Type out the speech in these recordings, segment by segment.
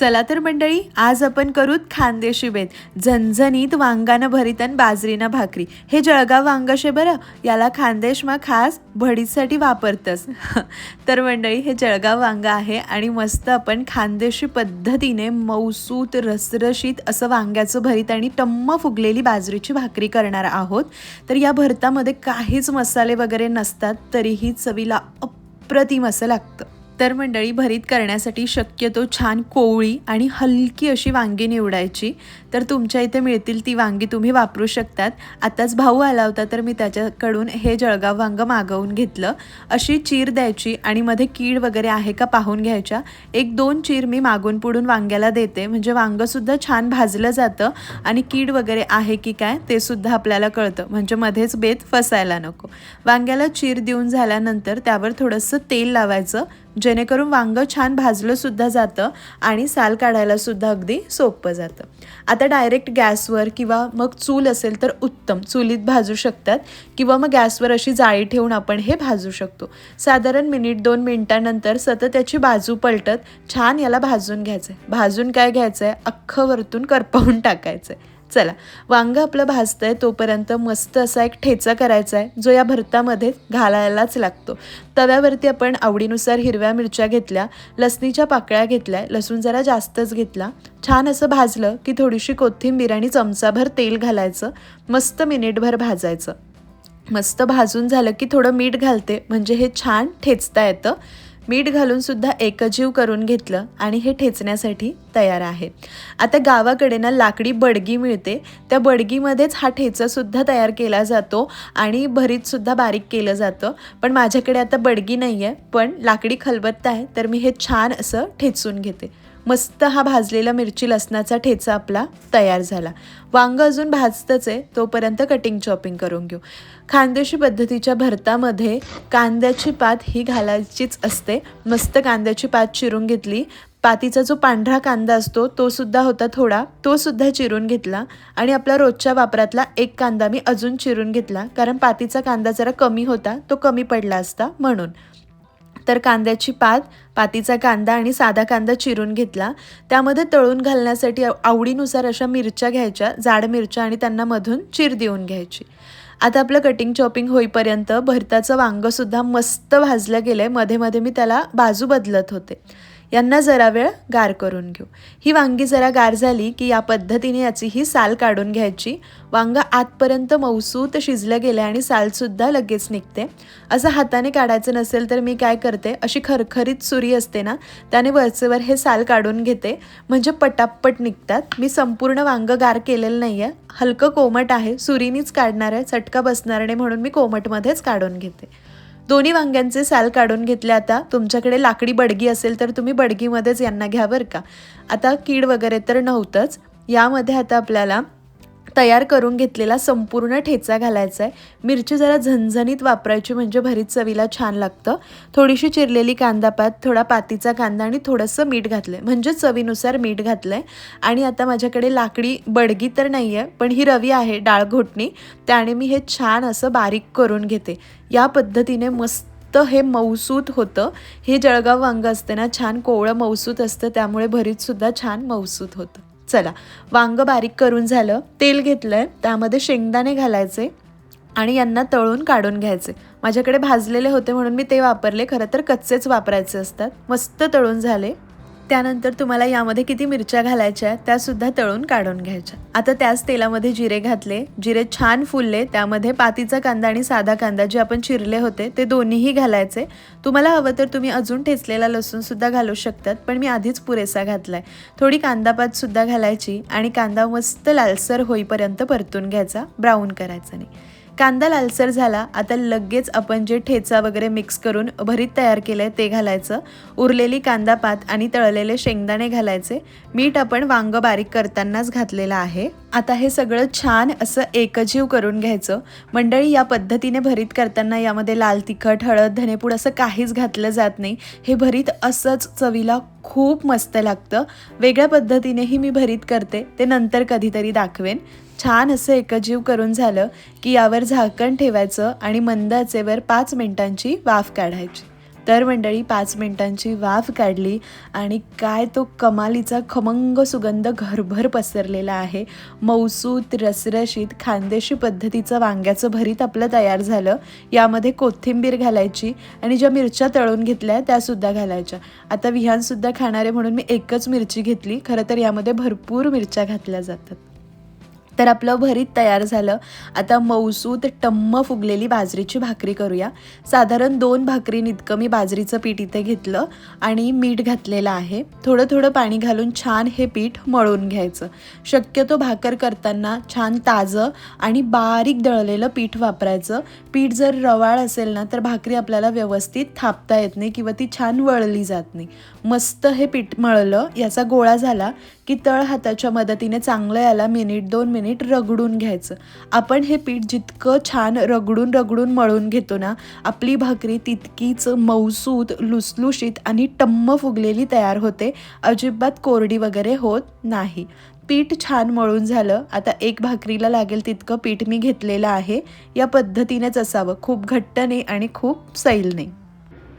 चला तर मंडळी आज आपण करूत खानदेशी बेत झणझणीत वांगानं भरीत आणि बाजरीनं भाकरी. हे जळगाव वांग शे बरं? याला खानदेशमा खास भडीसाठी वापरतस. तर मंडळी हे जळगाव वांग आहे आणि मस्त आपण खानदेशी पद्धतीने मौसूत रसरशीत असं वांग्याचं भरीत आणि टम्म फुगलेली बाजरीची भाकरी करणार आहोत. तर या भरतामध्ये काहीच मसाले वगैरे नसतात तरीही चवीला अप्रतिम असं लागतं. तर मंडळी भरीत करण्यासाठी शक्यतो छान कोवळी आणि हलकी अशी वांगी निवडायची. तर तुमच्या इथे मिळतील ती वांगी तुम्ही वापरू शकतात. आताच भाऊ आला होता तर मी त्याच्याकडून हे जळगाव वांग मागवून घेतलं. अशी चीर द्यायची आणि मध्ये कीड वगैरे आहे का पाहून घ्यायच्या. एक दोन चीर मी मागून पुढून वांग्याला देते. म्हणजे वांगंसुद्धा छान भाजलं जातं आणि कीड वगैरे आहे की काय ते सुद्धा आपल्याला कळतं. म्हणजे मध्येच बेत फसायला नको. वांग्याला चीर देऊन झाल्यानंतर त्यावर थोडंसं तेल लावायचं. जेणेकरून वांगं छान भाजलं सुद्धा जातं आणि साल काढायला सुद्धा अगदी सोपं जातं. आता डायरेक्ट गॅसवर किंवा मग चूल असेल तर उत्तम. चुलीत भाजू शकतात किंवा मग गॅसवर अशी जाळी ठेवून आपण हे भाजू शकतो. साधारण मिनिट दोन मिनिटानंतर सतत त्याची बाजू पलटत छान याला भाजून घ्यायचं आहे भाजून काय घ्यायचं आहे अख्खं वरतून करपवून टाकायचं आहे चला वांग आपलं भाजतं आहे तोपर्यंत मस्त असा एक ठेचा करायचा आहे जो या भरतामध्ये घालायलाच लागतो. तव्यावरती आपण आवडीनुसार हिरव्या मिरच्या घेतल्या लसणीच्या पाकळ्या घेतल्या लसूण जरा जास्तच घेतला छान असं भाजलं की थोडीशी कोथिंबीर आणि चमचाभर तेल घालायचं मस्त मिनिटभर भाजायचं. मस्त भाजून झालं की थोडं मीठ घालते म्हणजे हे छान ठेचता येतं. मीठ घालून सुद्धा एकजीव करून घेतलं आणि हे ठेचण्यासाठी तयार आहे. आता गावाकडे ना लाकडी बडगी मिळते. त्या बडगीमध्येच हा ठेचासुद्धा तयार केला जातो आणि भरीतसुद्धा बारीक केलं जातं. पण माझ्याकडे आता बडगी नाही आहे पण लाकडी खलबत्ता आहे तर मी हे छान असं ठेचून घेते. मस्त हा भाजलेला मिरची लसणाचा ठेचा आपला तयार झाला. वांग अजून भाजतंच आहे तोपर्यंत कटिंग चॉपिंग करून घेऊ. खानदेशी पद्धतीच्या भरतामध्ये कांद्याची पात ही घालायचीच असते. मस्त कांद्याची पात चिरून घेतली. पातीचा जो पांढरा कांदा असतो तो सुद्धा होता थोडा. तो सुद्धा चिरून घेतला. आणि आपला रोजच्या वापरातला एक कांदा मी अजून चिरून घेतला. कारण पातीचा कांदा जरा कमी होता तो कमी पडला असता म्हणून. तर कांद्याची पात पातीचा कांदा आणि साधा कांदा चिरून घेतला. त्यामध्ये तळून घालण्यासाठी आवडीनुसार अशा मिरच्या घ्यायच्या जाड मिरच्या आणि त्यांना मधून चिर देऊन घ्यायची. आता आपलं कटिंग चॉपिंग होईपर्यंत भरताचं वांगंसुद्धा मस्त भाजलं गेलं आहे मध्ये मध्ये मी त्याला बाजू बदलत होते. यांना जरा वेळ गार करून घेऊ. ही वांगी जरा गार झाली की या पद्धतीने याची ही साल काढून घ्यायची. वांग आतपर्यंत मौसूत शिजलं गेलं आणि सालसुद्धा लगेच निघते. असं हाताने काढायचं नसेल तर मी काय करते? अशी खरखरीत सुरी असते ना त्याने वरचेवर हे साल काढून घेते. म्हणजे पटापट निघतात. मी संपूर्ण वांग गार केलेलं नाही आहे हलकं कोमट आहे. सुरीनीच काढणार आहे. चटका बसणार नाही म्हणून मी कोमटमध्येच काढून घेते. दोन्ही वांग्यांचे साल काढून घेतले. आता तुमच्याकडे लाकडी बडगी असेल तर तुम्ही बडगीमध्येच यांना घ्या बरं का. आता कीड वगैरे तर नव्हतंच. यामध्ये आता आपल्याला तयार करून घेतलेला संपूर्ण ठेचा घालायचा आहे. मिरची जरा झणझणीत वापरायची म्हणजे भरीत चवीला छान लागतं. थोडीशी चिरलेली कांदापात थोडा पातीचा कांदा आणि थोडंसं मीठ घातलं आहे म्हणजे चवीनुसार मीठ घातलं आहे आणि आता माझ्याकडे लाकडी बडगी तर नाही आहे पण ही रवी आहे डाळ घोटणी. त्याने मी हे छान असं बारीक करून घेते. या पद्धतीने मस्त हे मौसूत होतं. हे जळगाव वांग असते ना छान कोवळं मौसूत असतं. त्यामुळे भरीतसुद्धा छान मौसूत होतं. चला वांग बारीक करून झालं तेल घेतलंय त्यामध्ये शेंगदाणे घालायचे आणि यांना तळून काढून घ्यायचे. माझ्याकडे भाजलेले होते म्हणून मी ते वापरले खरं तर कच्चेच वापरायचे असतात. मस्त तळून झाले. त्यानंतर तुम्हाला यामध्ये किती मिरच्या घालायच्या त्यासुद्धा तळून काढून घ्यायच्या. आता त्याच तेलामध्ये जिरे घातले. जिरे छान फुलले. त्यामध्ये पातीचा कांदा आणि साधा कांदा जे आपण चिरले होते ते दोन्हीही घालायचे. तुम्हाला हवं तर तुम्ही अजून ठेचलेला लसूणसुद्धा घालू शकतात पण मी आधीच पुरेसा घातलाय. थोडी कांदापातसुद्धा घालायची आणि कांदा मस्त लालसर होईपर्यंत परतून घ्यायचा ब्राऊन करायचा नाही. कांदा लालसर झाला आता लगेच आपण जे ठेचा वगैरे मिक्स करून भरीत तयार केलं आहे ते घालायचं. उरलेली कांदा पात आणि तळलेले शेंगदाणे घालायचे. मीठ आपण वांग बारीक करतानाच घातलेलं आहे. आता हे सगळं छान असं एकजीव करून घ्यायचं. मंडळी या पद्धतीने भरीत करताना यामध्ये लाल तिखट हळद धनेपूड असं काहीच घातलं जात नाही. हे भरीत असंच चवीला खूप मस्त लागतं. वेगळ्या पद्धतीनेही मी भरीत करते. ते नंतर कधीतरी दाखवेन. छान असं एकजीव करून झालं की यावर झाकण ठेवायचं आणि मंद आचेवर पाच मिनिटांची वाफ काढायची. तर मंडळी पाच मिनिटांची वाफ काढली आणि काय तो कमालीचा खमंग सुगंध घरभर पसरलेला आहे. मौसूत रसरशीत खानदेशी पद्धतीचं वांग्याचं भरीत आपलं तयार झालं. यामध्ये कोथिंबीर घालायची आणि ज्या मिरच्या तळून घेतल्या त्यासुद्धा घालायच्या. आता विहानसुद्धा खाणारे म्हणून मी एकच मिरची घेतली. खरं तर यामध्ये भरपूर मिरच्या घातल्या जातात. तर आपलं भरीत तयार झालं. आता मौसूत टम्म फुगलेली बाजरीची भाकरी करूया. साधारण दोन भाकरीन इतकं मी बाजरीचं पीठ इथे घेतलं आणि मीठ घातलेलं आहे. थोडं थोडं पाणी घालून छान हे पीठ मळून घ्यायचं. शक्यतो भाकर करताना छान ताजं आणि बारीक दळलेलं पीठ वापरायचं. पीठ जर रवाळ असेल ना तर भाकरी आपल्याला व्यवस्थित थापता येत नाही किंवा ती छान वळली जात नाही. मस्त हे पीठ मळलं याचा गोळा झाला की तळ हाताच्या मदतीने चांगलं याला मिनिट दोन मिनिट रगडून घ्यायचं. आपण हे पीठ जितकं छान रगडून रगडून मळून घेतो ना आपली भाकरी तितकीच मौसूद लुसलुशीत आणि टम्म फुगलेली तयार होते. अजिबात कोरडी वगैरे होत नाही. पीठ छान मळून झालं. आता एक भाकरीला लागेल तितकं पीठ मी घेतलेलं आहे. या पद्धतीनेच असावं. खूप घट्ट नाही आणि खूप सैल नाही.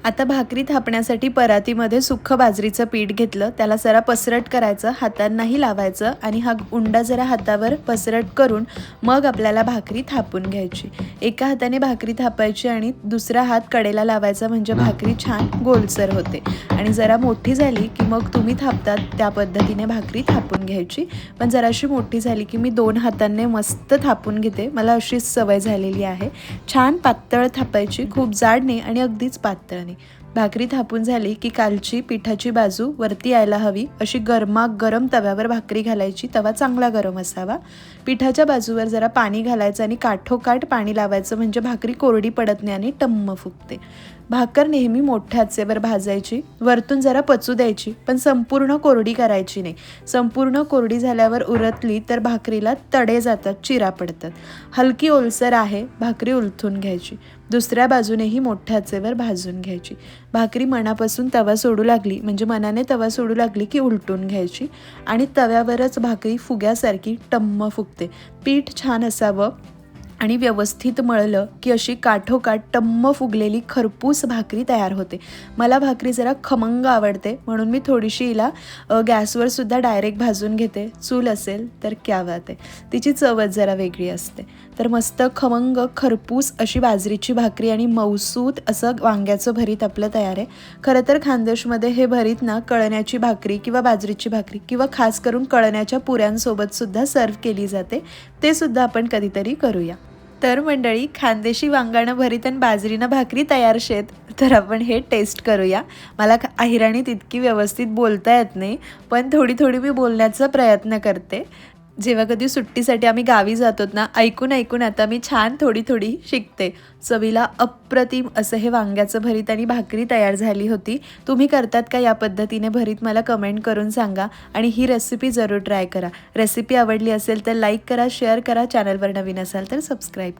आता भाकरी थापण्यासाठी परातीमध्ये सुक्ख बाजरीचं पीठ घेतलं. त्याला जरा पसरट करायचं हातांनाही लावायचं आणि हा उंडा जरा हातावर पसरट करून मग आपल्याला भाकरी थापून घ्यायची. एका हाताने भाकरी थापायची आणि दुसरा हात कडेला लावायचा म्हणजे भाकरी छान गोलसर होते. आणि जरा मोठी झाली की मग तुम्ही थापतात त्या पद्धतीने भाकरी थापून घ्यायची. पण जराशी मोठी झाली की मी दोन हातांनी मस्त थापून घेते. मला अशीच सवय झालेली आहे. छान पातळ थापायची खूप जाड नाही आणि अगदीच पातळ नाही. भाकरी थापून झाली की कालची पिठाची बाजू वरती यायला हवी. अशी गरमा गरम तव्यावर भाकरी घालायची. तवा चांगला गरम असावा. पिठाच्या बाजूवर जरा पाणी घालायचं आणि काठोकाठ पाणी लावायचं म्हणजे भाकरी कोरडी पडत नाही आणि टम्म फुगते. भाकर नेहमी मोठ्या आचेवर भाजायची. वरतून जरा पचू द्यायची पण संपूर्ण कोरडी करायची नाही. संपूर्ण कोरडी झाल्यावर उरतली तर भाकरीला तडे जातात चिरा पडतात. हलकी ओलसर आहे भाकरी उलथून घ्यायची. दुसऱ्या बाजूनेही मोठ्या आचेवर भाजून घ्यायची. भाकरी मनापासून तवा सोडू लागली म्हणजे मनाने तवा सोडू लागली की उलटून घ्यायची. आणि तव्यावरच भाकरी फुग्यासारखी टम्म फुगते. पीठ छान असावं. आणि व्यवस्थित मळलं की अशी काठोकाठ टम्म फुगलेली खरपूस भाकरी तयार होते. मला भाकरी जरा खमंग आवडते म्हणून मी थोडीशी हिला गॅसवर सुद्धा डायरेक्ट भाजून घेते. चूल असेल तर क्या बात आहे. तिची चवच जरा वेगळी असते. तर मस्त खमंग खरपूस अशी बाजरीची भाकरी आणि मौसूत असं वांग्याचं भरीत आपलं तयार आहे. खरं तर खानदेशमध्ये हे भरीत ना कळण्याची भाकरी किंवा बाजरीची भाकरी किंवा खास करून कळण्याच्या पुऱ्यांसोबत सुद्धा सर्व केली जाते. ते सुद्धा आपण कधीतरी करूया. तर मंडळी खानदेशी वांगाणं भरीत आणि बाजरीनं भाकरी तयार शेत. तर आपण हे टेस्ट करूया. मला अहिराणीत अहिराणी तितकी व्यवस्थित बोलता येत नाही पण थोडी थोडी मी बोलण्याचा प्रयत्न करते. जेव्हा कधी सुट्टीसाठी आम्ही गावी जातो ना ऐकून ऐकून आता मी छान थोडी थोडी शिकते. चवीला अप्रतिम असं हे वांग्याचं भरीत आणि भाकरी तयार झाली होती. तुम्ही करतात का या पद्धतीने भरीत मला कमेंट करून सांगा आणि ही रेसिपी जरूर ट्राय करा. रेसिपी आवडली असेल तर लाईक करा शेअर करा चॅनलवर नवीन असाल तर सबस्क्राईब करा.